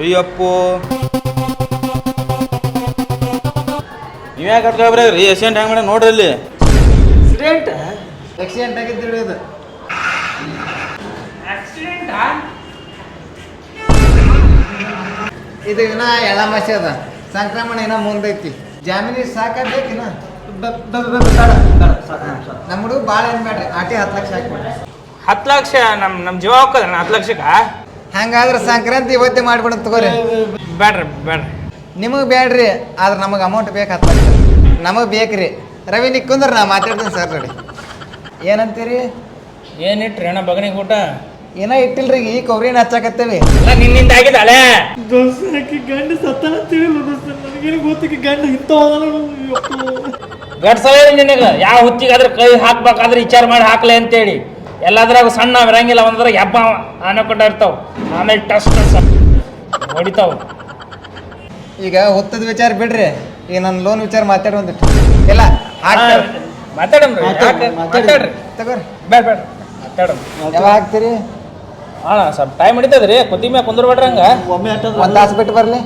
ಅಯ್ಯಪ್ಪೋ. ನೀವ್ಯಾಕೆ ಕಟ್ಕೊಬ್ರಿ ರೀ ಎಕ್ಸಿಡೆಂಟ್ ಹೆಂಗೆ ಮಾಡಿ ನೋಡ್ರಿ ಅಲ್ಲಿ. ಆಕ್ಸಿಡೆಂಟ್ ಆಕ್ಸಿಡೆಂಟ್ ಅದು. ಇದು ಇದು ಇನ್ನ ಎಳಮಸಿ ಅದ. ಸಂಕ್ರಮಣ ಇನ್ನ ಮುಂದೈತಿ. ಜಾಮೀನಿ ಸಾಕಬೇಕಿನ ನಮ್ಮ ಹುಡುಗ ಭಾಳ ಏನ್ ಬೇಡ್ರಿ ಆಟಿ ಹತ್ತು ಲಕ್ಷ ಹಾಕಿ ಹತ್ತು ಲಕ್ಷ ನಮ್ಮ ನಮ್ಮ ಜೀವ ಹೋಗ್ತದ ಹತ್ತು ಲಕ್ಷಕ್ಕ? ಹಂಗಾದ್ರೆ ಸಂಕ್ರಾಂತಿ ಇವತ್ತೇ ಮಾಡ್ಬಿಡ ತಗೋರಿ. ಬೇಡ್ರಿ ಬೇಡ್ರಿ ನಿಮಗೆ ಬೇಡ್ರಿ ಆದ್ರೆ ನಮಗೆ ಅಮೌಂಟ್ ಬೇಕು ಹತ್ತು ಲಕ್ಷ ನಮಗೆ ಬೇಕ್ರಿ. ರವಿ ಕುಂದ್ರ ನಾ ಮಾತಾಡ್ತೀನಿ ಸರ್ ನೋಡಿ. ಏನಂತೀರಿ? ಏನಿಟ್ರಿ ಅಣ್ಣ ಬಗನಿಗೆ ಊಟ? ಏನೋ ಇಟ್ಟಿಲ್ರಿ ಈ ಕೊಬ್ಬರಿನ ಹಚ್ಚಾಕತ್ತೇವಿ. ಎಲ್ಲ ನಿನ್ನಿಂದ ಆಗಿದ್ದಾಳೆ? ಗಡ್ಸಲ್ಲ ನಿನಗೆ ಯಾವ ಹುತ್ತಿಗಾದ್ರೆ ಕೈ ಹಾಕ್ಬೇಕಾದ್ರೆ ವಿಚಾರ ಮಾಡಿ ಹಾಕ್ಲೆ ಅಂತೇಳಿ. ಎಲ್ಲದ್ರಾಗ ಸಣ್ಣ ಇರಂಗಿಲ್ಲ ಒಂದ್ರ ಎಬ್ಬ ಆನಕೊಂಡ ಇರ್ತಾವ. ಆಮೇಲೆ ಟಸ್ಟ್ ಟಸ್ ಹೊಡಿತಾವ. ಈಗ ಹೊತ್ತದ ವಿಚಾರ ಬಿಡ್ರಿ. ಈಗ ನನ್ನ ಲೋನ್ ವಿಚಾರ ಮಾತಾಡಿ ಒಂದಿಟ್ಟು ಇಲ್ಲ ಮಾತಾಡಮ್ರಿ ಯಾಕೆ? ಮಾತಾಡ್ರಿ? ತಗೋರಿ. ಬೇಡ ಬೇಡ ಮಾತಾಡಮ್. ಯಾವಾಗ ಹಾಕ್ತೀರಿ? ಅಣ್ಣ ಸ್ವಲ್ಪ ಟೈಮ್ ಹಿಡಿತದ್ರಿ ಕುದಿ ಮ್ಯಾಗ ಕುಂದ್ರಬೇಡ್ರಿ ಹಂಗ. ಒಂದು ತಾಸು ಬಿಟ್ಟು ಬರಲಿ.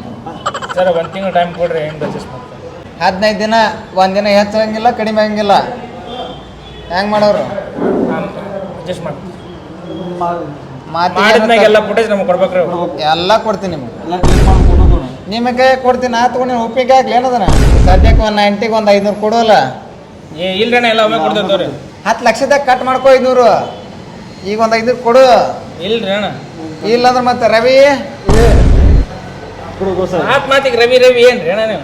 ಸರ್ ಒಂದು ತಿಂಗಳು ಟೈಮ್ ಕೊಡ್ರಿ ಹೆಂಗೆ ಅಡ್ಜಸ್ಟ್ ಮಾಡ್ತಾರೆ? ಹದಿನೈದು ದಿನ ಒಂದು ದಿನ ಹೆಚ್ಚಂಗಿಲ್ಲ ಕಡಿಮೆ ಆಗಂಗಿಲ್ಲ. ಹೆಂಗ್ ಮಾಡೋರು? ಅಡ್ಜಸ್ಟ್ ಮಾಡಿ. ಫುಟೇಜ್ ನಮ್ಗೆ ಕೊಡ್ಬೇಕ್ರಿ. ಎಲ್ಲ ಕೊಡ್ತೀನಿ ನಿಮ್ಗೆ. ನಿಮಗೆ ಕೊಡ್ತೀನಿ ನಾ ತಗೊಂಡು ಉಪ್ಪಿಗೆ ಆಗ್ಲಿ ಏನದನ? ಸದ್ಯಕ್ಕೆ ಒಂದು ನೈಂಟಿಗೆ ಒಂದು ಐನೂರು ಕೊಡೋಲ್ಲ. ಏ ಇಲ್ರಿ ಅಣ್ಣ ಎಲ್ಲ ಒಮ್ಮೆ ಕೊಡ್ತೇವೆ ತೋರಿ ಹತ್ತು ಲಕ್ಷದಾಗ ಕಟ್ ಮಾಡ್ಕೋ ಐನೂರು ಈಗ ಒಂದು ಐನೂರು ಕೊಡು. ಇಲ್ರಿ ಅಣ್ಣ ಇಲ್ಲಂದ್ರೆ ಮತ್ತೆ ರವಿ? ಮಾತಿಗೆ ರವಿ ರವಿ ಏನ್ರಿ ಅಣ್ಣ ನೀವು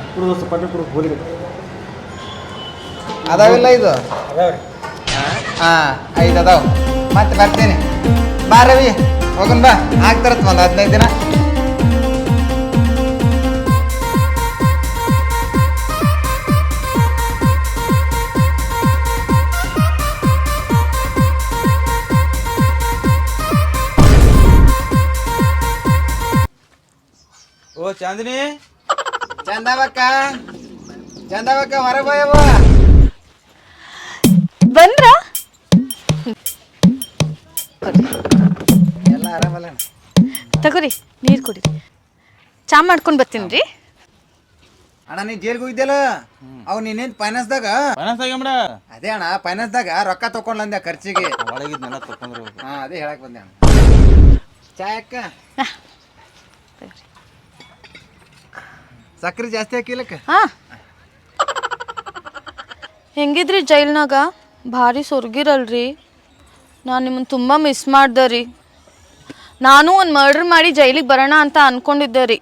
ಅದಾವಿಲ್ಲ ಇದು? ಹಾ ಹಾಂ ಐದು ಅದಾವ. ಮತ್ತೆ ಬರ್ತೀನಿ. ಬಾ ರವಿ ಹೋಗನ್ ಬಾ. ಆಗ್ತಾರತ್ ಒಂದು ಹದಿನೈದು ದಿನ. ಓ ಚಾಂದಿನಿ. ಚಂದವಕ್ಕ ಚಂದವಕ್ಕ ಹೊರ ಎಲ್ಲ ಆರಾಮಲ್ಲ ತಗೋರಿ ನೀರು ಕುಡಿ. ಚಾ ಮಾಡ್ಕೊಂಡು ಬರ್ತೀನಿ ರೀ. ಅಣ್ಣ ನೀ ಜೈಲ್ಗೆ ಹೋಗಿದ್ದೆಲ್ಲ? ಅವ್ ನೀನೇನ್ ಫೈನಾನ್ಸ್ದಾಗ ಫೈನಾನ್ಸ್ ಮೇಡ ಅದೇ ಅಣ್ಣ ಫೈನಾನ್ಸ್ದಾಗ ರೊಕ್ಕ ತಕೊಂಡ್ಲಂದೆ ಖರ್ಚಿಗೆ. ಒಳಗಿದ್ನೆಲ್ಲ ತಕೊಂಡ್ರು. ಹಾ ಅದೇ ಹೇಳಕ್ ಬಂದೆ ಅಣ್ಣ. ಚಾ ಅಕ್ಕ ಸಕ್ರೆ ಜಾಸ್ತಿ ಹಾಕಿಲ್ಲಕ್ಕ ಹಾ. ಹೆಂಗಿದ್ರಿ ಜೈಲ್ನಾಗ? ಭಾರಿ ಸೊರ್ಗಿರಲ್ರಿ. ನಾನು ನಿಮ್ಮನ್ನು ತುಂಬ ಮಿಸ್ ಮಾಡ್ದೆ ರೀ. ನಾನು ಒಂದು ಮರ್ಡ್ರ್ ಮಾಡಿ ಜೈಲಿಗೆ ಬರೋಣ ಅಂತ ಅನ್ಕೊಂಡಿದ್ದೆ ರೀ.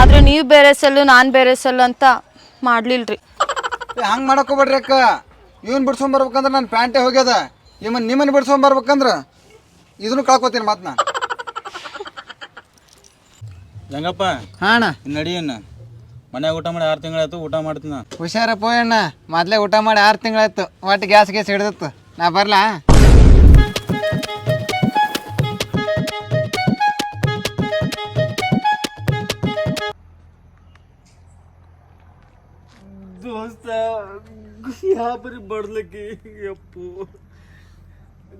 ಆದರೆ ನೀವು ಬೇರೆ ಸಲ್ಲು ನಾನು ಬೇರೆ ಸಲ್ಲು ಅಂತ ಮಾಡಲಿಲ್ಲ ಹಂಗೆ ಮಾಡಕ್ ಹೋಗ್ಬೇಡ್ರಿ ಅಕ್ಕ. ಇವನ್ ಬಿಡ್ಸ್ಕೊಂಡ್ ಬರ್ಬೇಕಂದ್ರೆ ನನ್ನ ಪ್ಯಾಂಟೇ ಹೋಗ್ಯದ. ನಿಮ್ಮ ನಿಮ್ಮನ್ನ ಬಿಡ್ಸ್ಕೊಂಡ್ ಬರ್ಬೇಕಂದ್ರ ಇದನ್ನು ಕಳ್ಕೊತೀನಿ ಮಾತ್ನ ಹೆಂಗಪ್ಪ? ಹಾ ಅಣ್ಣ. ಇನ್ನು. ನಡಿಯನ್ನ ಮನ್ಯಾಗ ಊಟ ಮಾಡಿ ಆರು ತಿಂಗಳಾಯ್ತು ಊಟ ಮಾಡ್ತೀನಿ ಹುಷಾರಪ್ಪ ಅಣ್ಣ. ಮೊದಲೇ ಊಟ ಮಾಡಿ ಆರು ತಿಂಗಳಾಯ್ತು ಒಟ್ಟು ಗ್ಯಾಸ್ ಗ್ಯಾಸ್ ಹಿಡ್ದಿತ್ತು. ನಾ ಬರ್ಲಾ? ಯಾ ಬರೀ ಬಡ್ಲಕ್ಕೆ ಅಪ್ಪು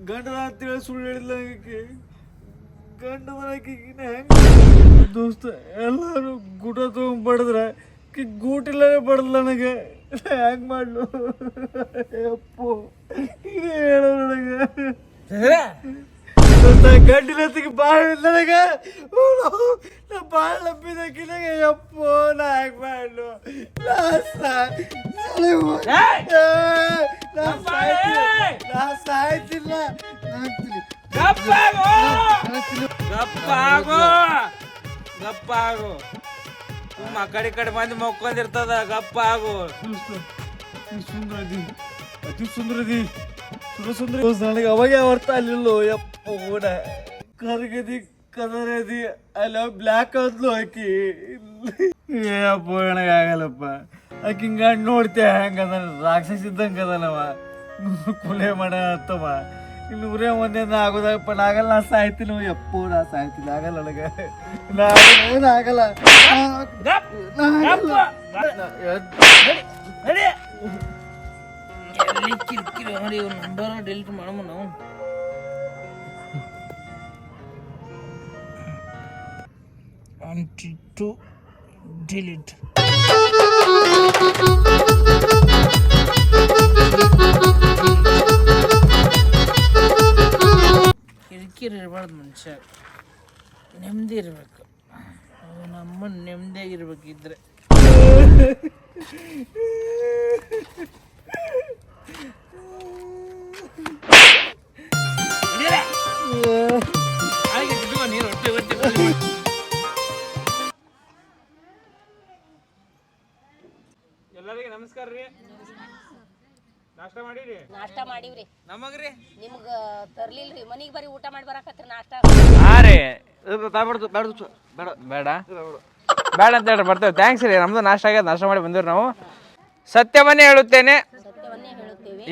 ಗಂಡನ ಅಂತೇಳಿ ಸುಳ್ಳು ಹೇಳಿಲ್ಲ ಆಕೆ ಗಂಡ ಆಕಿಗಿನ ಹೆಂಗ ದೋಸ್ತ? ಎಲ್ಲರೂ ಗುಟ ತಗೊಂಡ್ ಬಡದ್ರ ಕಿ ಗೂಟಿಲ್ಲದೆ ಬಡದ್ಲ ನನಗೆ. ಹೆಂಗ್ ಮಾಡ್ಲು? ಯಪ್ಪು ಹೇಳೋ ನನಗೆ. ಗಂಡಿನತ್ತಿಗೆ ಬಾಳ ನನಗ ನಾ ಬಾಳ ನಂಬಿದಕ್ಕಿನಾಗ ಯಪ್ಪೋ ನಾ ಮಾಡ್ಲು? ನಾ ಸಾಯ್ತಿಲ್ಲ. ಗಪ್ಪಾಗು ಗಪ್ಪಾಗು ಸುಮ್ಮ ಆ ಕಡೆ ಕಡೆ ಮಂದಿ ಮಕ್ಕೊಂದಿರ್ತದ ಗಪ್ಪಾಗು ಸುಂದರದಿ ಅತಿ ಸುಂದರದಿ. ಸುಂದರ ನನಗೆ ಅವಾಗೆ ಅರ್ಥ ಅಲ್ಲಿಲ್ಲೋ ಯಪ್ಪ ಓಡ ಕರ್ಗದಿ ಕದರದಿ ಅಲ್ಲ ಬ್ಲ್ಯಾಕ್ ಆದ್ಲು ಆಕಿ. ಅಪ್ಪ ನನಗೆ ಆಗಲ್ಲಪ್ಪ. ಆಕಿ ಹಿಂಗ ನೋಡ್ತೆ ಹೆಂಗದ ರಾಕ್ಷಸ ಇದ್ದಂಗೆ ಅದನವ. ಕೊಲೆ ಮಾಡ ಇನ್ನು ಊರೇ ಒಂದೇನ ಆಗೋದಪ್ಪ ನಾ ಆಗಲ್ಲ ನಾ ಸಾಯ್ತೀನಿ ಯಪ್ಪು ನಾ ಸಾಯ್ತೀನಿ. ಆಗಲ್ಲ ನನಗೆ. ನಾ ಆಗಲ್ಲ, ಆಗಲ್ಲ. ಎಲ್ಲಿ ಕಿರಿಕಿರಿ ನೋಡಿ ಇವ್ರ ನಂಬರ್ ಡಿಲೀಟ್ ಮಾಡಮ್ಮ ನಾವು ಅಂಟಿ ಟು ಡಿಲೀಟ್ ಕಿರಿಕಿರಿ ಇರಬಾರ್ದು ಮನುಷ್ಯ. ನೆಮ್ಮದಿ ಇರಬೇಕು. ನಮ್ಮ ನೆಮ್ಮದಿಯಾಗಿರ್ಬೇಕಿದ್ರೆ. ಎಲ್ಲರಿಗೆ ನಮಸ್ಕಾರ ರೀ. ನಾಷ್ಟ ಮಾಡಿರಿ? ನಾಷ್ಟ ಮಾಡಿವ್ರಿ. ನಮಗ್ರಿ? ನಿಮ್ಗ ತರ್ಲಿಲ್ರಿ ಮನಿಗ್ ಬರೀ ಊಟ ಮಾಡಿ ಬರಾಕತ್ರಿ ನಾಷ್ಟ. ಹಾ ರೀ. ಬೇಡ ಬೇಡ ಬೇಡ ಬೇಡ. ಬೇಡ ಅಂತ ಹೇಳಿ ಬರ್ತೇವೆ. ಥ್ಯಾಂಕ್ಸ್ ರೀ. ನಮ್ದು ನಾಷ್ಟ ಆಗ್ಯದ ನಾಷ್ಟ ಮಾಡಿ ಬಂದಿವ್ರಿ ನಾವು. ಸತ್ಯವನ್ನೇ ಹೇಳುತ್ತೇನೆ.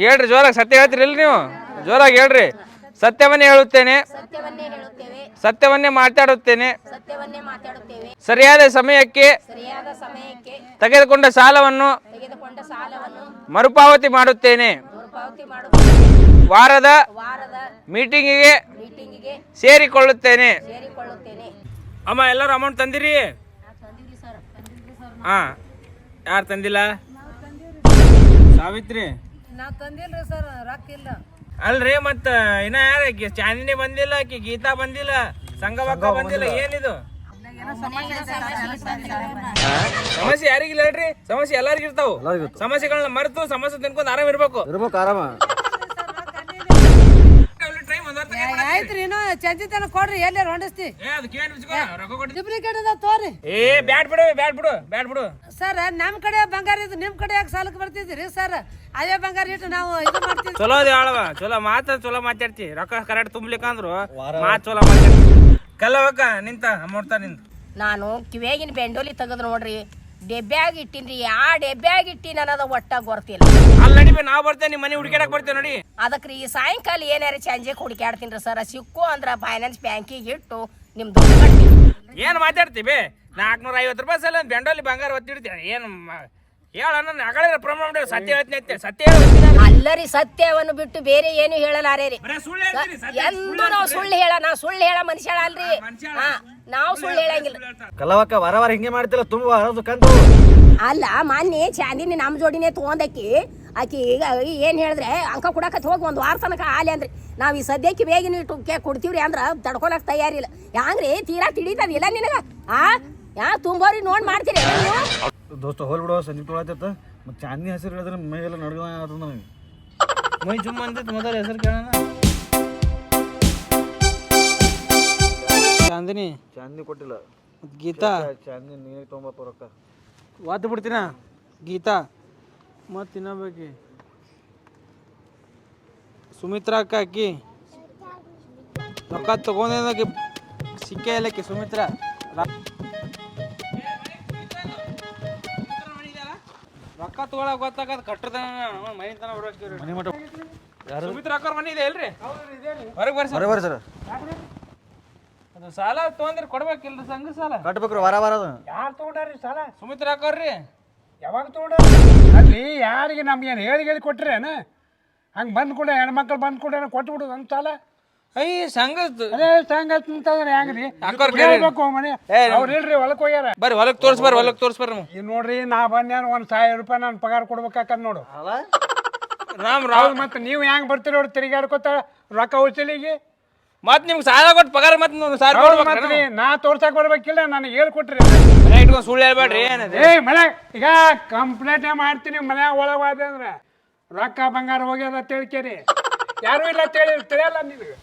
ಹೇಳ್ರಿ ಜೋರಾಗಿ ಸತ್ಯ ಹೇಳ್ತೀರಿ ಇಲ್ಲಿ ನೀವು? ಜೋರಾಗಿ ಹೇಳ್ರಿ. ಸತ್ಯವನ್ನೇ ಹೇಳುತ್ತೇನೆ. ಸತ್ಯವನ್ನೇ ಹೇಳುತ್ತೇವೆ. ಸತ್ಯವನ್ನೇ ಮಾತಾಡುತ್ತೇನೆ. ಸತ್ಯವನ್ನೇ ಮಾತಾಡುತ್ತೇವೆ. ಸರಿಯಾದ ಸಮಯಕ್ಕೆ ಸರಿಯಾದ ಸಮಯಕ್ಕೆ ತೆಗೆದುಕೊಂಡ ಸಾಲವನ್ನು ತೆಗೆದುಕೊಂಡ ಸಾಲವನ್ನು ಮರುಪಾವತಿ ಮಾಡುತ್ತೇನೆ. ಮರುಪಾವತಿ ವಾರದ ವಾರದ ಮೀಟಿಂಗಿಗೆ ಮೀಟಿಂಗಿಗೆ ಸೇರಿಕೊಳ್ಳುತ್ತೇನೆ. ಸೇರಿಕೊಳ್ಳುತ್ತೇನೆ. ಅಮ್ಮ ಎಲ್ಲರೂ ಅಮೌಂಟ್ ತಂದಿರಿ? ಹಾ ಯಾರು ತಂದಿಲ್ಲ? ಸಾವಿತ್ರಿ. ನಾವ್ ತಂದಿಲ್ರಿ ಸರ್ ರೊಕ್ಕ ಇಲ್ಲ. ಅಲ್ರಿ ಮತ್ತ ಇನ್ನ ಯಾರ ಆಕಿ? ಚಾಂದಿನಿ ಬಂದಿಲ್ಲ ಆಕಿ ಗೀತಾ ಬಂದಿಲ್ಲ ಸಂಗಮಕ್ಕ ಬಂದಿಲ್ಲ. ಏನಿದು? ಸಮಸ್ಯೆ ಯಾರಿಗಿಲ್ಲ ಹೇಳ್ರಿ ಸಮಸ್ಯೆ ಎಲ್ಲರಿಗೂ ಇರ್ತಾವ. ಸಮಸ್ಯೆಗಳನ್ನ ಮರೆತು ಸಮಸ್ಯೆ ತಿನ್ಕೊಂಡು ಆರಾಮ್ ಇರ್ಬೇಕು. ಇರ್ಬೇಕು ಆರಾಮ. ಆಯ್ತ್ರಿ ಇನ್ನೂ ಚಂಚಿತನ ಕೊಡ್ರಿ ಎಲ್ಲಿ ಹೊಂಡಿಸ್ತಿ. ಡೂಪ್ಲಿಕೇಟ್ ಅದ ತೋರಿ. ಏ ಬ್ಯಾಡ್ ಬಿಡು ಬ್ಯಾಡ್ ಬಿಡು ಬ್ಯಾಡ್ ಬಿಡು. ಸರ್ ನಮ್ ಕಡೆ ಬಂಗಾರ ಇದು ನಿಮ್ ಕಡೆ ಯಾಕೆ ಸಾಲಕ್ಕೆ ಬರ್ತಿದ್ರಿ ಸರ್? ಅದೇ ಬಂಗಾರ ಇಟ್ಟು ನಾವು ಇದು ಮಾಡ್ತೀವಿ. ಚಲೋ ಅದ ಹೇಳವ ಚಲೋ ಮಾತ ಚಲೋ ಮಾತಾಡ್ತಿ. ರೊಕ್ಕ ಕರೆಕ್ಟ್ ತುಂಬ್ಲಿಕ್ಕಂದ್ರು ಮಾತ್ ಚಲೋ ಮಾತಾಡ್ತಿ. ಕಲ್ಲವಕ್ಕ ನಿಂತ ಅಮೌಂಟ್ ನಿಂತ. ನಾನು ಕಿವೇಗಿನ ಬೆಂಡೋಲಿ ತೆಗೆದು ನೋಡ್ರಿ. ಡೆಬ್ಬ್ಯಾಗ ಇಟ್ಟಿನ್ರಿ ಆ ಡೆಬ್ಬ್ಯಾಗ ಇಟ್ಟಿನ ಅನ್ನೋದ ಒಟ್ಟ ಗೊತ್ತಿಲ್ಲ ಅಲ್ಲಿ ನಡಿಬೆ ನಾ ಬರ್ತೇವೆ ನಿಮ್ಮ ಮನೆ ಹುಡುಕಾಡಕ್ ಬರ್ತೇವೆ ನೋಡಿ. ಅದಕ್ರಿ ಈ ಸಾಯಂಕಾಲ ಏನಾರ ಸಂಜೆ ಹುಡುಕ್ಯಾಡ್ತೀನಿ ಸರ್ ಸಿಕ್ಕು ಅಂದ್ರ ಫೈನಾನ್ಸ್ ಬ್ಯಾಂಕಿಗೆ ಇಟ್ಟು ನಿಮ್ದು ಏನು ಮಾತಾಡ್ತೀವಿ ನಾಲ್ಕನೂರ ಐವತ್ತು ರೂಪಾಯಿ ಸಲ ಬೆಂಡೋಲಿ ಬಂಗಾರ ಒತ್ತಿಡ್ತೀನಿ ಏನು ಹೇಳ ನನ್ನ ಅಗಳೇ ಪ್ರಮಾಣ ಸತ್ಯ ಹೇಳ್ತೀನಿ ಅಂತೆ ಸತ್ಯ ಹೇಳ್ತೀನಿ. ಅಲ್ಲರಿ ಸತ್ಯವನ್ನು ಬಿಟ್ಟು ಬೇರೆ ಏನು ಹೇಳಲಾರೆ ರೀ. ಬರೇ ಸುಳ್ಳು ಹೇಳ್ತೀನಿ ಸತ್ಯ ಎಂದು ನಾವು ಸುಳ್ಳು ಹೇಳ ನಾವು ಸುಳ್ಳು ಹೇಳ ಮನುಷ್ಯ ಅಲ್ರಿ ಹಾ. ನಾವು ಸುಳ್ಳು ಹೇಳಂಗಿಲ್ಲ. ಕಲವಕ್ಕ ವಾರ ವಾರ ಹಿಂಗೆ ಮಾಡ್ತಿಲ್ಲ ತುಂಬ ಹರದು ಕಂತು. ಅಲ್ಲ ಮೊನ್ನೆ ಚಾಂದಿನಿ ನಮ್ಮ ಜೋಡಿನೇ ತಗೊಂಡಕ್ಕಿ ಆಕಿ ಈಗ ಏನ್ ಹೇಳಿದ್ರೆ ಅಂಕ ಕೊಡಕತ್ ಹೋಗಿ ಒಂದು ವಾರ ತನಕ ಆಲಿ ಅಂದ್ರಿ. ನಾವ್ ಈ ಸದ್ಯಕ್ಕೆ ಬೇಗ ನೀವು ಕೇ ಕೊಡ್ತೀವ್ರಿ ಅಂದ್ರ ತಡ್ಕೊಳಕ್ ತಯಾರಿಲ್ಲ ಹ್ಯಾಂಗ್ರಿ? ತೀರಾ ತಿಳಿತದಿಲ್ಲ ನಿನಗ? ಆ? ಯಾ ತುಂಬೋರಿ ನೋಡ್ ಮಾಡ್ತೀರಿ ದೋಸ್ತ ಹೋಲ್ ಬಿಡೋ ಸಂಜೆ ತೊಳತೈತ ಮತ್ತೆ ಚಾಂದಿ ಹೆಸರು ಹೇಳಿದ್ರೆ ಮೈ ಎಲ್ಲ ನಡ್ಗ ನನಗೆ. ಮೈ ಜುಮ್ ಅಂತ ಮೊದಲ ಹೆಸರು ಕೇಳೋಣ. ಚಾಂದಿನಿ? ಚಾಂದಿನಿ ಕೊಟ್ಟಿಲ್ಲ. ಗೀತಾ? ಚಾಂದಿನಿ ನೀನೇ ತೊಗೊಂಬಪ್ಪ ರೊಕ್ಕ. ವಾತ್ ಬಿಡ್ತೀನ ಗೀತಾ? ಮತ್ತೆ ಇನ್ನೊಬ್ಬಾಕಿ ಸುಮಿತ್ರಾ ಅಕ್ಕ ಅಕ್ಕಿ ರೊಕ್ಕ ತಗೊಂಡೇನಕ್ಕೆ ಸಿಕ್ಕೇ ಇಲ್ಲಕ್ಕೆ ಸುಮಿತ್ರಾ. ರೊಕ್ಕ ತಗೊಳಕ್ ಗೊತ್ತಾಗದ ಕಟ್ಟದ ಮನೆ ತನ ಬರ್ಬೇಕು ಮನೆ ಮಠ ಯಾರು? ಸುಮಿತ್ರಾ ಅಕ್ಕ ಮನೆ ಇದೆ ಇಲ್ರಿ ಹೊರಗೆ ಬರ್ಸ ಹೊರಗೆ ಬರ್ರಿ ಸರ್. ಅದು ಸಾಲ ತೊಗೊಂಡ್ರೆ ಕೊಡ್ಬೇಕಿಲ್ರಿ ಸಂಘ ಸಾಲ. ಕಟ್ಬೇಕ್ರಿ ವಾರ ವಾರ ಅದು. ಯಾರು ತಗೊಂಡಾರಿ ಸಾಲ? ಸುಮಿತ್ರ ಹಾಕೋರ್ರಿ ಯಾವಾಗ ತಗೊಂಡಾರಿ ಅಲ್ಲಿ ಯಾರಿಗೆ ನಮ್ಗೆ ಏನು ಹೇಳಿ ಹೇಳಿ ಕೊಟ್ರೇನ ಹಂಗೆ ಬಂದ್ ಕೂಡ ಹೆಣ್ಮಕ್ಳು ಬಂದ್ ಕೂಡ ಕೊಟ್ಬಿಡುದು ಅಂತ ಸಾಲ? ಐ ಸಂಘ ಅದೇ ಸಂಘ ಅಂತಂದ್ರೆ ಹೆಂಗ್ರಿ? ಅಕ್ಕೋರ್ ಕೇಳಿ. ಹೇಳ್ಬೇಕು ಮನೆ. ಅವ್ರು ಇಲ್ರಿ ಹೊಲಕ್ಕೆ ಹೋಗ್ಯಾರ. ಬರ್ರಿ ಹೊಲಕ್ ತೋರ್ಸ್ ಬರ್ರಿ ಹೊಲಕ್ ತೋರ್ಸ್ ಬರ್ರಿ ನೀವು ಈಗ ನೋಡ್ರಿ ನಾ ಬಂದ್ಯಾನ ಒಂದ್ ಸಾವಿರ ರೂಪಾಯಿ ನಾನು ಪಗಾರ ಕೊಡ್ಬೇಕಾಕದ್ ನೋಡು. ರಾಮ್ ರಾವ್ ಹೌದು ಮತ್ತೆ ನೀವು ಹೆಂಗ್ ಬರ್ತೀರಿ ನೋಡಿ ತಿರುಗಾಡ್ಕೊತ ರೊಕ್ಕ ಉಳಿಸಲಿಗೆ? ಮತ್ ನಿಮ್ಗೆ ಸಾಲ ಕೊಟ್ಟು ಪಗಾರ ಮತ್ತೆ ನೀವು ಸಾಲ ನಾ ತೋರ್ಸಕ್ ಬರ್ಬೇಕಿಲ್ಲ ನನಗೆ ಹೇಳ್ಕೊಟ್ರಿ. ಮನೆ ಇಟ್ಕೊಂಡು ಸುಳ್ಳು ಹೇಳ್ಬೇಡ್ರಿ ಏನದು? ಏ ಮನೆ ಈಗ ಕಂಪ್ಲೇಂಟ್ ಮಾಡ್ತೀನಿ ಮನೆ ಒಳಗಾದ ಅಂದ್ರೆ. ರೊಕ್ಕ ಬಂಗಾರ ಹೋಗ್ಯದ ತಿಳ್ಕೇರಿ ಯಾರು ಇಲ್ಲ ತಿಳಿ ತಿಳಿಯಲ್ಲ ನಿನಗೆ.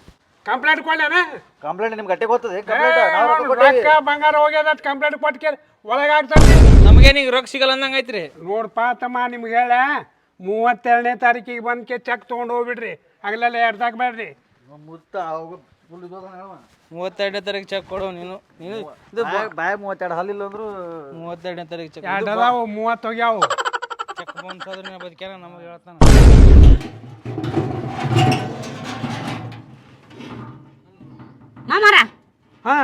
ಕಂಪ್ಲೇಂಟ್ ಕೊಡ್ಲೇನ? ಕಂಪ್ಲೇಂಟ್ ನಿಮ್ಗೆ ಗಟ್ಟಿ ಗೊತ್ತದೆ? ಕಂಪ್ಲೇಂಟ್ ನಾವು ರೊಕ್ಕ ಕೊಟ್ಟೇವಿ ರೊಕ್ಕ ಬಂಗಾರ ಹೋಗ್ಯದ ಕಂಪ್ಲೇಂಟ್ ಕೊಟ್ಕೇರಿ. ಒಳಗಾಗ್ತದೆ ನಮಗೇನು ಈಗ ರೊಕ್ಕ ಸಿಗಲ್ಲ ಅಂದಂಗೆ ಐತ್ರಿ ನೋಡ್ಪ ತಮ್ಮ ನಿಮ್ಗೆ ಹೇಳ. ಮೂವತ್ತೆರಡನೇ ತಾರೀಕಿಗೆ ಬಂದ್ಕೆ ಚೆಕ್ ತೊಗೊಂಡು ಹೋಗ್ಬಿಡ್ರಿ. ಹಗಲೆಲ್ಲ ಎಡ್ದಾಕ್ಬೇಡ್ರಿ ಮುತ್ತ ಅವಾಗ ಮೂವತ್ತೆರಡನೇ ತಾರೀಕು ಚೆಕ್ ಕೊಡು ನೀನು ನೀನು ಇದು ಬಾಯ್ ಮೂವತ್ತೆರಡು ಹಲ್ಲಿಲ್ಲ ಅಂದ್ರು ಮೂವತ್ತೆರಡನೇ ತಾರೀಕು ಚೆಕ್ ಎರಡು ಅದಾವು ಮೂವತ್ತು ಹೋಗ್ಯಾವು. ಚೆಕ್ ಬಂದ್ರೆ ಬದುಕ್ಯಾರ ನಮಗೆ ಹೇಳ್ತಾನೆ. ಮಾಮಾರ? ಹಾ.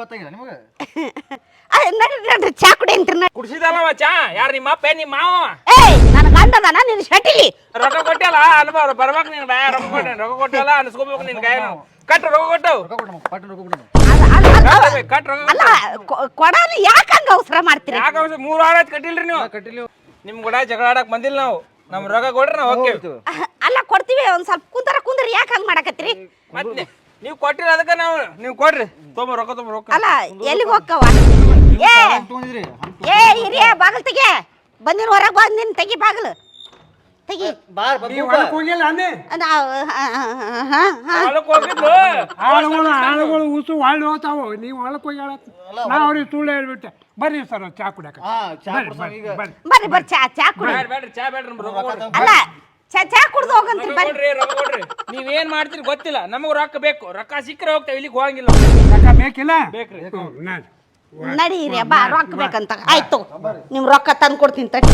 ಗೊತ್ತಾಗಿಲ್ಲ ನಿಮಗೆ? ನಡ್ರಿ ನಡ್ರಿ ಚಾ ಕುಡಿ ಅಂತೀರಿ ಕುಡ್ಸಿದಲ್ಲವ ಚಾ? ಯಾರು ನಿಮ್ಮ ಅಪ್ಪ ನಿಮ್ಮ ಮಾವ? ಏಯ್ ನನ್ನ ಗಂಡದನ? ನಿನ್ ಶಟಿಲಿ ರೊಕ್ಕ ಕೊಟ್ಟಿಲ್ಲ ಅನ್ಬಾರ ಬರ್ಬೇಕು ನೀನ್ ಬಾಯ ರೊಕ್ಕ ಕೊಟ್ಟೆ ರೊಕ್ಕ ಕೊಟ್ಟಿಲ್ಲ ಅನ್ಸ್ಕೋಬೇಕು ನಿನ್ ಕೈ ಕಟ್ ರೊಕ್ಕ ಕೊಟ್ಟು. ಕೊಡೋಣ ಕಟ್ ರೊಕ್ಕ ಅಲ್ಲ ಕೊ- ಕೊಡೋದು ಯಾಕೆ ಹಂಗ ಅವಸರ ಮಾಡ್ತೀರಿ? ಯಾಕ ಮೂರು ವಾರ ಆಯ್ತು ಕಟ್ಟಿಲ್ರಿ ನೀವು. ಕಟ್ಟಿಲ್ಲ? ನಿಮ್ ಕೂಡ ಜಗಳ ಆಡಕ್ ಬಂದಿಲ್ಲ ನಾವು. ನಮ್ ರೊಕ್ಕ ಕೊಡ್ರಿ ನಾವು ಹೋಗ್ತೇವೆ. ಅಲ್ಲ ಕೊಡ್ತೀವಿ ಒಂದ್ ಸ್ವಲ್ಪ ಕುಂದರ ಕುಂದ್ರಿ ಯಾಕೆ ಹಂಗ ಮಾಡಕತ್ತೀರಿ? ಮತ್ತೆ? ನೀವು ಕೊಟ್ಟಿರ ಅದಕ್ಕೆ ನಾವು ನೀವು ಕೊಡ್ರಿ. ತೊಂಬ ರೊಕ್ಕ ತೊಂಬ ರೊಕ್ಕ. ಅಲ್ಲ ಎಲ್ಲಿಗೆ ಹೋಗ್ಕವ ಏ! ತೊಗೊಂಡಿದ್ರಿ ಏ ಹಿರಿಯ ಬಾಗಲ್ ತೆಗೆ. ಬಂದಿನ ಹೊರಗೆ ಬಂದಿನ ತೆಗಿ ಬಾಗಲು. ತೆಗಿ. ಬಾರ್ ನೀವು ಒಳಗೆ ಹೋಗಿಲ್ಲ ಅಂದೆ? ನಾವು ಆಳುಗಳು ಆಳುಗಳು ಉಸು ಹಾಳು ಹೋಗ್ತಾವು? ನೀವು ಒಳಗೆ ಹೋಗಿ ನಾ ಅವ್ರಿಗೆ ಸುಳ್ಳು ಹೇಳ್ಬಿಟ್ಟೆ. ಬರ್ರಿ ಸರ್ ಚಾ ಕುಡಿಯಕ. ಬರ್ರಿ ಬರ್ರಿ ಚಾ ಚಾ ಕುಡಿ. ಅಲ್ಲ ಚಾ ಚಾ ಕುಡ್ದು ಹೋಗಂತ್ರಿ ರೊಕ್ಕ ಬರ್ರಿ ಕೊಡ್ರಿ ರೊಕ್ಕ ಕೊಡ್ರಿ. ನೀವೇನ್ ಮಾಡ್ತೀರಿ ಗೊತ್ತಿಲ್ಲ. ನಮಗ್ ರೊಕ್ಕ ಬೇಕು. ರೊಕ್ಕ ಸಿಕ್ಕರೆ ಹೋಗ್ತೇವೆ ಇಲ್ಲಿಗೆ ಹೋಗಂಗಿಲ್ಲ. ರೊಕ್ಕ ಬೇಕಿಲ್ಲ? ಬೇಕ್ರಿ. ನಡೀರಿ ಬಾ ರೊಕ್ಕ ಬೇಕಂತ. ಆಯ್ತು ನಿಮ್ ರೊಕ್ಕ ತಂದು ಕೊಡ್ತೀನಿ ತಟ್ಟಿ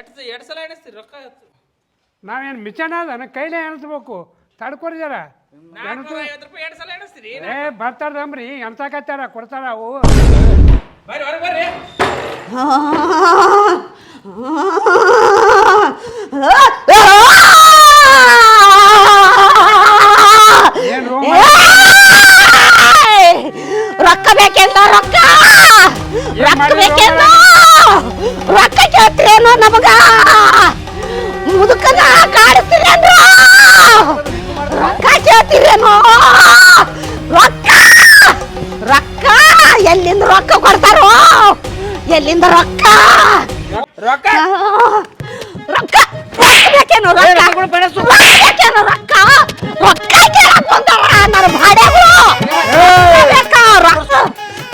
ಎಷ್ಟ್ ಎಷ್ಟ್ ಸಲ ಎಣಿಸ್ತೀರಿ ರೊಕ್ಕ ನಾವೇನು ಮಿಚನ ಅದ ಕೈಲೇ ಎಣಿಸ್ಬೇಕು. ತಡ್ಕೊರಿ ಜರ ಎಣಿಸು ಐವತ್ತು ರೂಪಾಯಿ ಎರಡು ಸಲ ಎಣಿಸ್ತೀರಿ ಏ ಬರ್ತಾರ್ದಮ್ರಿ ಎಣ್ಸಕತ್ತಾರ ಕೊಡ್ತಾರ ಅವು ಬರ್ರಿ ಹೊರಗೆ ಬರ್ರಿ ಏನು ಏಯ್! ರೊಕ್ಕ ಬೇಕೆಲ್ಲ ರೊಕ್ಕ ರೊಕ್ಕ ಮಾಡಿದ್ರು ಬೇಕೆಲ್ಲ ರೊಕ್ಕ ಕೇಳ್ತೀರೇನೋ ನಮಗ ಎಲ್ಲಿಂದ ರೊಕ್ಕ? ರೊಕ್ಕ? ರೊಕ್ಕ? ಬೇಕೇನೋ ರೊಕ್ಕ? ರೊಕ್ಕ ಬೇಕೇನೋ ರೊಕ್ಕ? ರೊಕ್ಕ ಕೇಳಕ್ ಬಂದಾರ ನನ್ನ ಭಾಡ್ಯಾಗಳು ರೊಕ್ಕ ಬೇಕಾ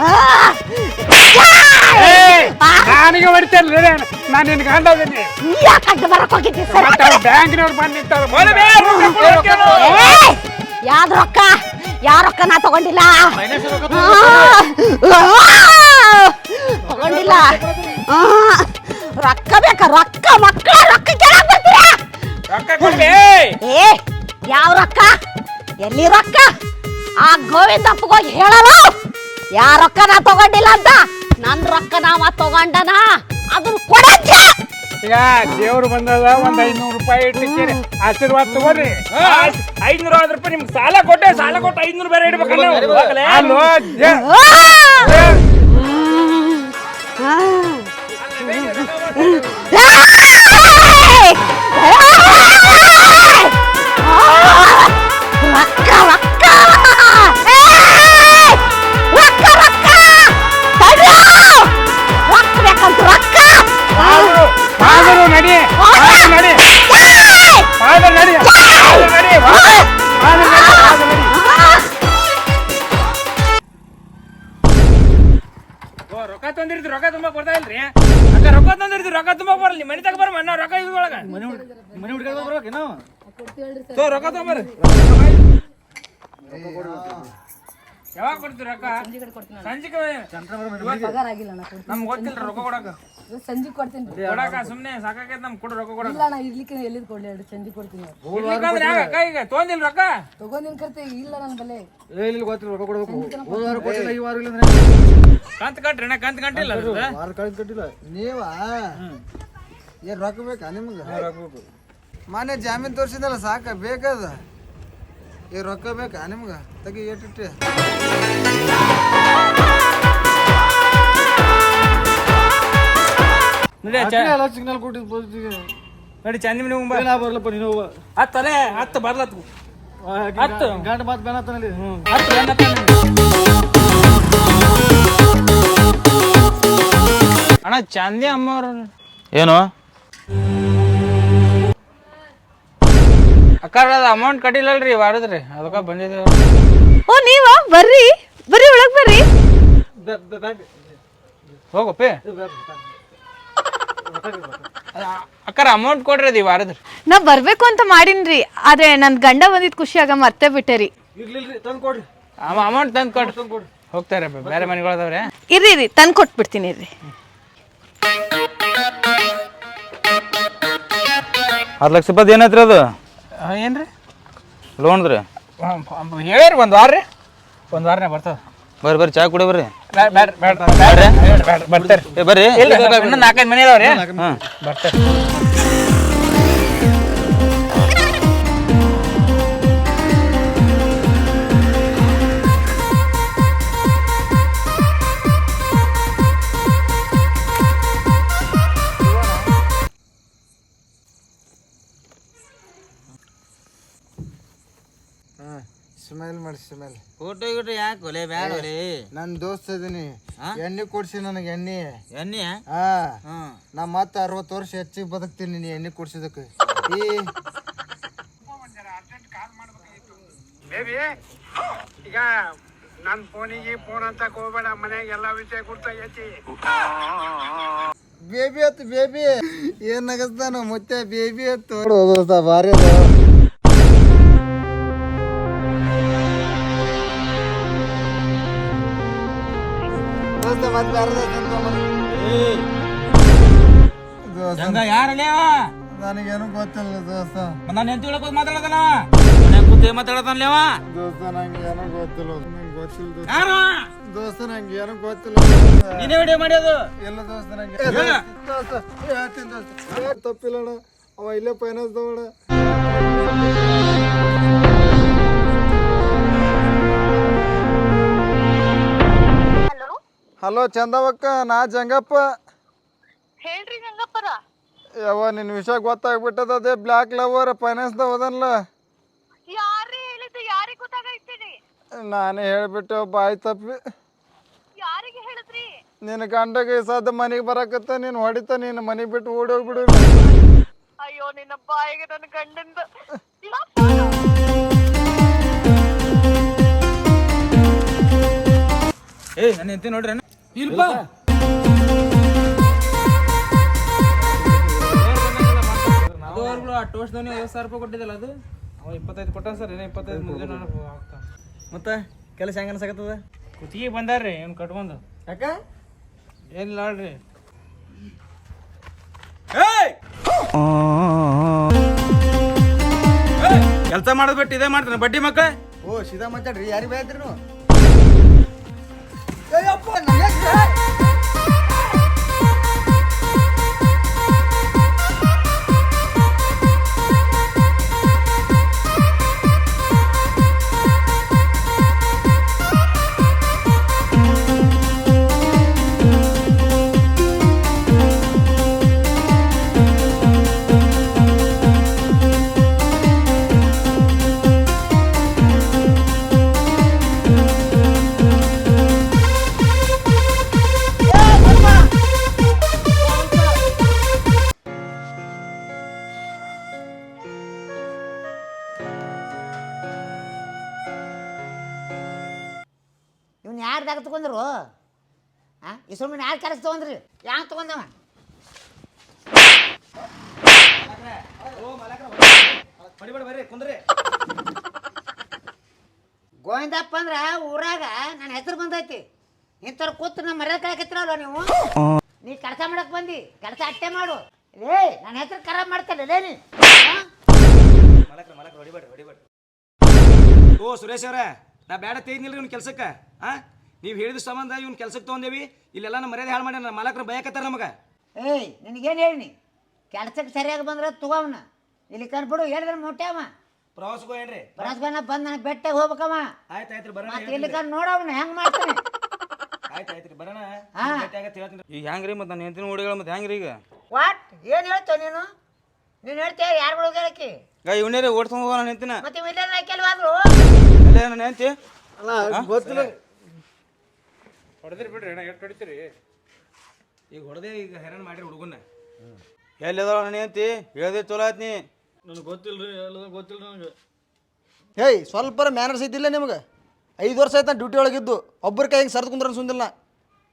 ಆ, ಆ, ನನಗೆ ಹೊಡಿತೇನೆ ನಾನು ನಿನ್ ಗಂಡ ಅದೀನಿ ನೀ ಯಾಕೆ ಅಡ್ಡ ಬರಕ್ ಹೋಗಿದ್ದಿ ಸರ್? ಬ್ಯಾಂಕ್ನವ್ರು! ಯಾವ್ದ್ ರೊಕ್ಕ? ಯಾವ ರೊಕ್ಕ ನಾ ತಗೊಂಡಿಲ್ಲ? ತಗೊಂಡಿಲ್ಲ. ಆ, ರೊಕ್ಕ ಬೇಕ? ರೊಕ್ಕ ಮಕ್ಕಳ ರೊಕ್ಕ ಕೇಳಕ್ ಬರ್ತೀರಾ? ರೊಕ್ಕ ಕೊಡ್ಬೇ ಏ ಯಾವ ರೊಕ್ಕ? ಎಲ್ಲಿ ರೊಕ್ಕ? ಆ ಗೋವಿಂದ ಹೋಗಿ ಹೇಳಲ್ಲ ಯಾ ರೊಕ್ಕ ನಾ ತಗೊಂಡಿಲ್ಲ ಅಂತ? ನನ್ ರೊಕ್ಕ ನಾವ ತಗೊಂಡನ? ಅದನ್ನ ಕೊಡಜ್ಜ ಈಗ ದೇವ್ರು ಬಂದದ ಒಂದ್ ಐನೂರು ರೂಪಾಯಿ ಇಟ್ಟಿದ್ದೀರಿ ಆಶೀರ್ವಾದ ತಗೋರಿ. ಐದ್ನೂರ ಐವತ್ತು ರೂಪಾಯಿ ನಿಮ್ಗೆ ಸಾಲ ಕೊಟ್ಟೆ. ಸಾಲ ಕೊಟ್ಟು ಐದ್ನೂರು ಬೇರೆ ಇಡ್ಬೇಕಲ್ಲ? ಅಲ್ಲೋ ರೊಕ್ಕ ಯಾವಾಗ ಕೊಡ್ತೀವಿ ಅಕ್ಕ? ಸಂಜೆ ನಮ್ಗೆ ಗೊತ್ತಿಲ್ಲ ರೊಕ್ಕ ಕೊಡಕ ಸಂಜೆ ಕೊಡ್ತೀನಿ. ಕೊಡಕ ಸುಮ್ನೆ ಸಾಕಾಗೈತೆ ನಮ್ಗೆ ಕೊಡು ರೊಕ್ಕ ಕೊಡಕ ಇಲ್ಲ ನಾ ಇರ್ಲಿಕ್ಕೆ ಎಲ್ಲಿದ್ ಕೊಡ್ಲಿ ಎರಡು ಸಂಜೆ ಕೊಡ್ತೀನಿ ಇರ್ಲಿಕ್ಕಂದ್ರೆ ಯಾಕ ಅಕ್ಕ ಈಗ? ತೊಗೊಂದಿಲ್ಲ ರೊಕ್ಕ? ತಗೊಂದಿನ ಕರ್ತೆ ಇಲ್ಲ ನನ್ನ ಬಲೆ ಏ ಇಲ್ಲಿ ಗೊತ್ತಿಲ್ಲ ರೊಕ್ಕ ಕೊಡಬೇಕು. ಹೋದ ವಾರ ಕೊಟ್ಟಿಲ್ಲ ಈ ವಾರ ಇಲ್ಲ ಅಂದ್ರೆ ಕಂತ್ ಕಟ್ರಿ ಅಣ್ಣ ಕಂತ್ ಕಂಟಿಲ್ಲ ಅದ್ರದ್ದು? ವಾರ ಕಳೆದು ಕಟ್ಟಿಲ್ಲ. ನೀವ? ಏನ್ ರೊಕ್ಕ ಬೇಕಾ ನಿಮ್ಗೆ? ಮನೆ ಜಾಮೀನ್ ತೋರಿಸಿದಲ್ಲ ಸಾಕ ಬೇಕದ? ಈ ರೊಕ್ಕ ಬೇಕಾ ನಿಮ್ಗೆ? ತೆಗಿ ಏಟಿಟ್ಟು ನಡಿ ಚ- ಸಿಗ್ನಲ್ ಕೊಟ್ಟಿದ್ದು ನಡಿ ಚಂದಿ ಮನೆ ಬರ್ಲಪ್ಪ ನೀನು ಹತ್ತಲೆ ಹತ್ತು ಬರ್ಲತ್ತು ಹತ್ತು ಗಂಡ ಮಾತು ಹತ್ತು ಹತ್ತು ಅಣ್ಣ ಚಂದಿ ಅಮ್ಮವ್ರ. ಏನು? ಅಕ್ಕಾರ ಅಮೌಂಟ್ ಅಮೌಂಟ್ ಕಟ್ಟಿಲ್ಲಲ್ರಿ ವಾರದ್ರಿ. ಅದಕ್ಕ ಬಂದಿದ್ದೇವೆ ಓ ನೀವ? ಬರ್ರಿ. ಬರ್ರಿ ಒಳಗ್ ಬರ್ರಿ. ಹೋಗಪ್ಪಿ ಅಕ್ಕಾರ ಅಮೌಂಟ್ ಕೊಡ್ರಿ ಅದು ಈ ವಾರದ್ರಿ ನಾ ಬರ್ಬೇಕು ಅಂತ ಮಾಡಿನ್ರಿ ಆದ್ರೆ ನನ್ ಗಂಡ ಬಂದಿದ್ ಖುಷಿಯಾಗ ಮರ್ತೆ ಬಿಟ್ಟೆ ಇರ್ಲಿಲ್ರಿ ತಂದು ಕೊಡ್ರಿ. ಅಮೌಂಟ್ ತಂದು ಕೊಡ್ರಿ. ಹೋಗ್ತಾರೆ ಬೇರೆ ಮನೆಗಳದವ್ರೆ ಇರ್ರಿ ಇರ್ರಿ ತಂದು ಕೊಟ್ಬಿಡ್ತೀನಿ ಇರ್ರಿ. ಹತ್ತು ಲಕ್ಷ ರೂಪಾಯಿ ಏನಾಯ್ತು ಅದು? ಏನ್ರಿ? ಲೋನ್ದ್ರಿ. ಹೇಳಿರಿ ಒಂದು ವಾರ ರೀ ಒಂದು ವಾರನೇ ಬರ್ತದ. ಬರ್ರಿ ಬರ್ರಿ ಚಾ ಕುಡಿ ಬರ್ರಿ. ಬರ್ರಿ. ಇಲ್ಲ ನಾಲ್ಕೈದು ಮನೆ ಅದಾವ್ರಿ. ಬರ್ತಾರೆ. ಸ್ಮೆಲ್ ಮಾಡಿಸಿ ಮೇಲೆ ಫೋಟೋ ಗಿಟೋ ಯಾಕೆ ಒಲೆ ಬ್ಯಾಡ ಒಲೆ? ನನ್ನ ದೋಸ್ತ ಇದೀನಿ ಎಣ್ಣೆ ಕೊಡ್ಸಿ ನನಗೆ ಎಣ್ಣೆ. ಎಣ್ಣೆ ಹಾ. ನಾ ಮತ್ತೆ ಅರವತ್ತು ವರ್ಷ ಹೆಚ್ಚಿಗೆ ಬದುಕ್ತೀನಿ ನೀನು ಎಣ್ಣೆ ಕೊಡ್ಸಿದಕ್ಕೆ. ಈ. ಬೇಬಿ ಈಗ ನನ್ನ ಫೋನಿಗೆ ಫೋನ್ ಅಂತ ಹೋಗ್ಬೇಡ ಮನೆಗೆ ಎಲ್ಲ ವಿಷಯ ಗುರ್ತಾಗೈತಿ. ಬೇಬಿ ಅತ್ತು ಬೇಬಿ. ಏನ್ ನಗಸ್ತಾನ ಮುತ್ತೆ ಬೇಬಿ ಅತ್ತು ದೋಸ್ತ ಭಾರಿ ಅದು. ಮತ್ತೆ ಬೇರೆ ದೋಸ್ತ ಹಂಗ ಯಾರಲ್ಲೇ ಅವ? ನನಗೇನು ಗೊತ್ತಿಲ್ಲ ದೋಸ್ತ. ನಾನು ಎಂತ ಹೇಳಕ್ ಮಾತಾಡದಲ್ಲ? ಮನ್ಯಾಗ ಕೂತ್ ದೋಸ್ತ ನಂಗೆ ಏನೋ ಗೊತ್ತಿಲ್ಲ. ನಂಗೆ ಗೊತ್ತಿಲ್ಲ. ಯಾರು? ದೋಸ್ತ ನಂಗೆ ಏನೋ ಗೊತ್ತಿಲ್ಲ. ನೀನೇ ವಿಡಿಯೋ ಮಾಡ್ಯೋದು? ಎಲ್ಲ ದೋಸ್ತ ನಂಗೆ ದೋಸ್ತ. ಹೇಳ್ತೀನಿ ದೋಸ್ತ. ಅವ ಇಲ್ಲೇ ಪೈನಾಸ್ ತಗೋಣ ಹಲೋ ಚಂದವಕ್ಕ ನಾ ಜಂಗಪ್ಪ. ಹೇಳ್ರಿ ಗಂಗಪ್ಪರ ಯಾವ ನಿನ್ನ ವಿಷಯ ಗೊತ್ತಾಗ್ಬಿಟ್ಟದ ಅದೇ ಬ್ಲ್ಯಾಕ್ ಲವರ್ ಫೈನಾನ್ಸ್ದಾಗ ಹೋದನ್ಲ ಯಾರೇ ಹೇಳಿದ್ದು? ಯಾರಿಗೆ ಗೊತ್ತಾಗೈತಿ ನಾನೇ ಹೇಳ್ಬಿಟ್ಟೆ ಬಾಯ್ ತಪ್ಪಿ. ಯಾರಿಗೆ ಹೇಳಿದ್ರಿ? ನಿನ್ನ ಗಂಡಗೆ ಸದ ಮನೆಗೆ ಬರಕತ್ತ ನೀನು ಹೊಡಿತ ನೀನು ಮನೆ ಬಿಟ್ಟು ಓಡಿ ಹೋಗ್ಬಿಡು. ಅಯ್ಯೋ ನಿನ್ನ ಬಾಯಿಗೆ ನನ್ನ ಗಂಡಂದ. ಏ ನನ್ನ ಎಂತ ನೋಡ್ರಿ ಇಲ್ಪ ಅದು ಆ ಟೋಸ್ಟ್ದವನಿ ಐವತ್ತು ಸಾವಿರ ರೂಪಾಯಿ ಕೊಟ್ಟಿದ್ದಲ್ಲ ಅದು? ಅವ ಇಪ್ಪತ್ತೈದು ಕೊಟ್ಟ ಸರ್ ಏನೋ ಇಪ್ಪತ್ತೈದು ಮುಗಿದ ಮತ್ತೆ ಕೆಲಸ ಹೆಂಗ ಅನ್ಸಕತ್ತದ? ಕುತ್ತಿಗೆ ಬಂದಾರ್ರಿ ಏನು ಕಟ್ಕೊಂಡು. ಯಾಕ? ಏನಿಲ್ಲ ನೋಡ್ರಿ. ಕೆಲಸ ಮಾಡೋದು ಬಿಟ್ಟು ಇದೇ ಮಾಡ್ತಾನೆ ಬಡ್ಡಿ ಮಕ್ಕಳ. ಓ ಸೀದಾ ಮಾತಾಡ್ರಿ ಯಾರಿಗೆ ಬೇಯ್ದ್ರಿ ನೀವು? ಯಾರು ಕೆಲಸ ತೊಗೊಂಡ್ರಿ. ಯಾವ ಗೋವಿಂದಪ್ಪ ಅಂದ್ರ ಊರಾಗ ನನ್ನ ಹೆಸರು ಬಂದೈತಿ. ಇಂಥವ್ರು ಕೂತು ನಮ್ಮ ಮರ್ಯಾದೆ ಕಳಕತ್ತಿರಲ್ವ ನೀವು? ನೀ ಕೆಲಸ ಮಾಡಕ್ ಬಂದಿ, ಕೆಲಸ ಅಟ್ಟೆ ಮಾಡು. ಏ ನನ್ನ ಹೆಸರು ಖರಾಬ್ ಮಾಡ್ತಾರೆ ಲೇ ಹಾ? ಓ ಸುರೇಶ್ ಅವ್ರ, ನಾ ಬೇಡ ತೆಗಿದ್ನಿಲ್ರಿ ಇವ್ನ ಕೆಲ್ಸಕ್ಕೆ ಆ ನೀವು ಹೇಳಿದ ಸಂಬಂಧ ಇವ್ನ ಕೆಲಸಕ್ಕೆ ತೊಗೊಂಡೇವಿ. ಇಲ್ಲೆಲ್ಲ ನಮ್ಮ ಮರ್ಯಾದೆ ಹಾಳು ಮಾಡ್ಯಾನ ಮಾಲಕರು ಬಯಕತ್ತಾರ ನಮಗೆ. ಏಯ್ ನಿನಗೇನು ಹೇಳಿನಿ? ಕೆಲ್ಸಕ್ಕೆ ಸರಿಯಾಗಿ ಬಂದ್ರೆ ತಗೋವನ ಇಲ್ಲಿ ಕಂಡ್ಬಿಡು ಹೇಳಿದ್ರೆ ಮೊಟ್ಟೆವ ಪ್ರವಾಸಕ್ಕೆ ಏನ್ರಿ ಬರಸ್ಬನ ಬಂದು ನನಗೆ ಬೆಟ್ಟಗೆ ಹೋಗ್ಬೇಕಮ್ಮ ಆಯ್ತು ಆಯ್ತು ಬರೋಣ ಮತ್ತೆ ಇಲ್ಲಿ ಕಂಡು ನೋಡವನ ಹೆಂಗೆ ಮಾಡ್ತಾನೆ? ಆಯ್ತು ಆಯ್ತು ಬರೋಣ. ಹಾ. ಭೇಟಿ ಆಗತ್ತೆ ಹೇಳ್ತೀನಿ ಈಗ ಹೆಂಗ್ರಿ ಮತ್ತೆ ನಾನು ಹೆಂಡತಿನ ಹುಡುಗಳ ಮತ್ತೆ ಹೆಂಗ್ರಿ ಈಗ? ವಾಟ್ ಏನು ಹೇಳ್ತೇವೆ ನೀನು? ನೀನು ಹೇಳ್ತೀಯ ಯಾರು ಹೇಳಕ್ಕೆ ಈಗ ಇವನೇ ರೀ ಓಡ್ಸ್ಕೊಂಡು ಹೋಗೋ ನಾನು ಹೆಂತಿನ ಮತ್ತೆ ಇವೆಲ್ಲ ಕೆಲವಾದ್ರು ಅಲ್ಲೇ ನಾನು ಹೆಂತಿ ಅಲ್ಲ ಗೊತ್ತಿಲ್ಲ. ಹೊಡೆದ್ರಿ ಬಿಡ್ರಿ ಅಣ್ಣ ಎಷ್ಟು ಹೊಡಿತೀರಿ? ಈಗ ಹೊಡೆದೇ ಈಗ ಹೈರಾಣ ಮಾಡಿರಿ ಹುಡುಗನ್ನ. ಎಲ್ಲಿದಾವ ನನ್ನ ಹೆಂತಿ ಹೇಳ್ದೆ ಚಲೋ ಆಯ್ತು ನೀ. ನನಗೆ ಗೊತ್ತಿಲ್ಲ ರೀ ಎಲ್ಲ ಗೊತ್ತಿಲ್ಲ ನನಗೆ. ಹೇಯ್ ಸ್ವಲ್ಪ ಮ್ಯಾನರ್ಸ್ ಇದ್ದಿಲ್ಲ ನಿಮ್ಗೆ? ಐದು ವರ್ಷ ಆಯ್ತು ಡ್ಯೂಟಿ ಒಳಗಿದ್ದು. ಒಬ್ಬರ ಕೈ ಹಿಂಗೆ ಸರ್ದು ಕುಂದ್ರ ಸುಂದಿಲ್ಲ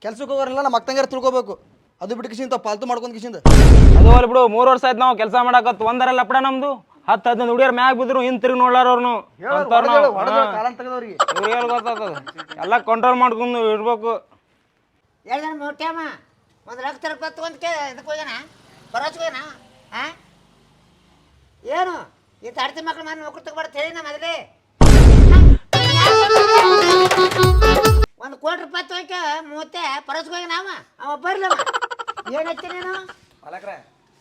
ಕೆಲ್ಸಕ್ಕೆ ಹೋಗೋರಲ್ಲ ನಮ್ಮ ಅಕ್ಕಂಗಾರ ತಿಳ್ಕೊಬೇಕು. ಅದು ಬಿಟ್ಟು ಕಿಸಿಂದ ಪಾಲ್ತು ಮಾಡ್ಕೊಂಡು ಕಿಸಿಂದ ಅದು ಅಲ್ಲಿ ಬಿಡು ಮೂರು ವರ್ಷ ಆಯ್ತು ನಾವು ಕೆಲಸ ಮಾಡಕತ್ತು ಒಂದರ ನಮ್ಮದು ನಮ್ದು. ಹತ್ತು ಹದಿನೈದು ಹುಡುಗಿಯರ್ ಮ್ಯಾಗ ಬಿದ್ರು ಹಿಂದ್ ತಿರುಗಿ ನೋಡ್ಲಾರ ತೆಗೆದವ್ರಿಗೆ. ಇವ್ರಿಗೆ ಗೊತ್ತಾಗ್ತದ ಎಲ್ಲ ಕಂಟ್ರೋಲ್ ಮಾಡ್ಕೊಂಡು ಇರ್ಬೇಕು. ಹೇಳಿದ್ರೆ ಮೊಟ್ಟೆವ ಒಂದು ಲಕ್ಷ ರೂಪಾಯಿ ತೊಗೊಂಡು ಕೇ ಇದಕ್ಕೆ ಹೋಗ್ಯಾನ? ಬರೋಚ್ ಹೋಗ್ಯಾನ? ಹಾಂ ಏನು? ಈ ತಡ್ತಿ ಮಕ್ಳು ಮನೆ ನೌಕರಿ ತಗೊಬಾರ್ದು ಹೇಳಿ ನಮ್ಮ ಮೊದಲೇ. ಒಂದು ಕೋಟಿ ರೂಪಾಯಿ ತೊಗೊಕ್ಕೆ ಮೂವತ್ತೆ ಪರಸ್ಗೋಗಿ ನಾವ ಅವ? ಬರ್ಲಿಲ್ಲ ಏನು ಹಚ್ಚಿ ನೀನು? ಮಲಕ್ರೆ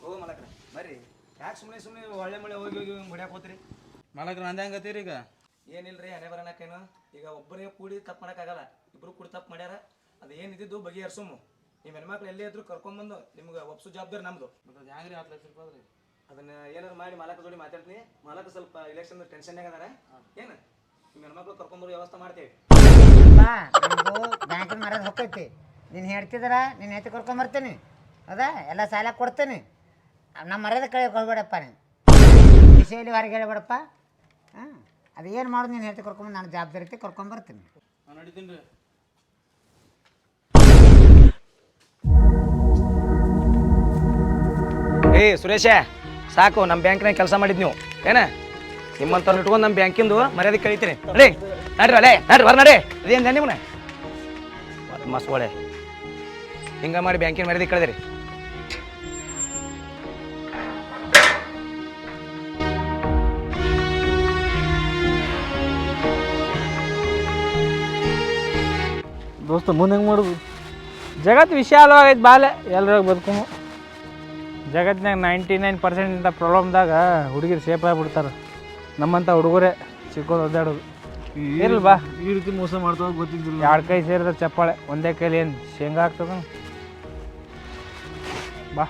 ಓ ಮಲಕ್ರೆ ಬರ್ರಿ. ಯಾಕೆ ಸುಮ್ಮನೆ ಸುಮ್ಮನೆ ಒಳ್ಳೆ ಮಳೆ ಹೋಗಿ ಹೋಗಿ ಹೊಡ್ಯಾಕ್ ಹೋತ್ರಿ? ಮಾಲಕ್ರ ನಂದು ಹೆಂಗತ್ತೀರಿ ಈಗ. ಏನಿಲ್ರಿ ಹಣೆ ಬರೋಣಕ್ಕೇನು ಈಗ ಒಬ್ಬರೇ ಕೂಡಿ ತಪ್ಪು ಮಾಡೋಕ್ಕಾಗಲ್ಲ ಇಬ್ರು ಕೂಡಿ ತಪ್ಪು ಮಾಡ್ಯಾರ. ಅದು ಏನಿದ್ದು ಬಗೆಹರಿಸುಮು ನಿಮ್ಮ ಹೆಣ್ಮಕ್ಳು ಎಲ್ಲೇ ಇದ್ರು ಕರ್ಕೊಂಬಂದು ನಿಮ್ಗೆ ಒಪ್ಸು ಜವಾಬ್ದಾರಿ ನಮ್ದು. ಮತ್ತೆ ಅದು ಹೆಂಗ್ರಿ ಹತ್ತು ಲಕ್ಷ ರೂಪಾಯಿ ರೀ ಅದನ್ನ ಏನಾದ್ರು ಮಾಡಿ ಮಾಲಕ ಜೋಡಿ ಮಾತಾಡ್ತೀನಿ. ಮಾಲಕ ಸ್ವಲ್ಪ ಇಲೆಕ್ಷನ್ ಟೆನ್ಷನ್ ಅದಾರ. ಏನು? ನಿಮ್ಮ ಹೆಣ್ಮಕ್ಳು ಕರ್ಕೊಂಬರೋ ವ್ಯವಸ್ಥೆ ಮಾಡ್ತೇವೆ. ಬ್ಯಾಂಕಿನ ಮರದ ಹೊಕ್ಕೈತಿ. ನೀನು ಹೇಳ್ತಿದ್ರ ನೀನು ಹೆತ್ತಿ ಕರ್ಕೊಂಬರ್ತೀನಿ ಹೌದಾ ಎಲ್ಲ ಸಾಲ ಕೊಡ್ತೀನಿ. ನಮ್ಮ ಮರ್ಯಾದೆ ಕಳೆ ಕೊಡ್ಬೇಡಪ್ಪ ನೀನು. ವಿಷಯಲ್ಲಿ ಹೊರಗೆ ಹೇಳ್ಬೇಡಪ್ಪ. ಹಾಂ ಅದು ಏನು ಮಾಡೋದು ನೀನು ಹೇಳ್ತಿ ಕರ್ಕೊಂಬಂದು ನಾನು ಜವಾಬ್ದಾರಿ ಕರ್ಕೊಂಬರ್ತೀನಿ ನಾನು ನಡೀತೀನಿ ಏ ಸುರೇಶ ಸಾಕು ನಮ್ಮ ಬ್ಯಾಂಕ್ನಾಗ ಕೆಲಸ ಮಾಡಿದ್ ನೀವು. ಏನ? ನಿಮ್ಮಂತವ್ರು ಇಟ್ಕೊಂಡು ನಮ್ಮ ಬ್ಯಾಂಕಿಂದು ಮರ್ಯಾದೆ ಕಳಿತೀನಿ. ನಡಿ ನಡ್ರಿ ಅಲ್ಲೇ ನಡ್ರಿ ಬರ್ ನಡಿ. ಅದೇನು ನಿಮ್ಮನ್ನ ಮಸ್ಕೊಳೆ ಹಿಂಗೆ ಮಾಡಿ ಬ್ಯಾಂಕಿನ ಮರ್ಯಾದೆ ಕಳೆದಿರಿ. ದೋಸ್ತ ಮುಂದೆ ಹೆಂಗೆ ಮಾಡೋದು? ಜಗತ್ತು ವಿಶಾಲವಾಗೈತೆ ಬಾಲೆ ಎಲ್ಲರಾಗ ಬದುಕು ಜಗತ್ತಿನಾಗ ನೈಂಟಿ ನೈನ್ ಪರ್ಸೆಂಟ್ ಇಂಥ ಪ್ರಾಬ್ಲಮ್ದಾಗ ಹುಡುಗಿರು ಸೇಫ್ ಆಗಿಬಿಡ್ತಾರೆ. ನಮ್ಮಂಥ ಹುಡುಗರೇ ಸಿಕ್ಕೋದು ಒದ್ದಾಡೋದು. ಇರ್ಲಿ ಬಾ. ಈ ರೀತಿ ಮೋಸ ಮಾಡ್ತಾ ಗೊತ್ತಿದ್ದಿಲ್ಲ. ಎರಡು ಕೈ ಸೇರಿದ್ರೆ ಚಪ್ಪಾಳೆ ಒಂದೇ ಕೈಲಿ ಏನು ಶೇಂಗಾ ಆಗ್ತದ ಬಾ.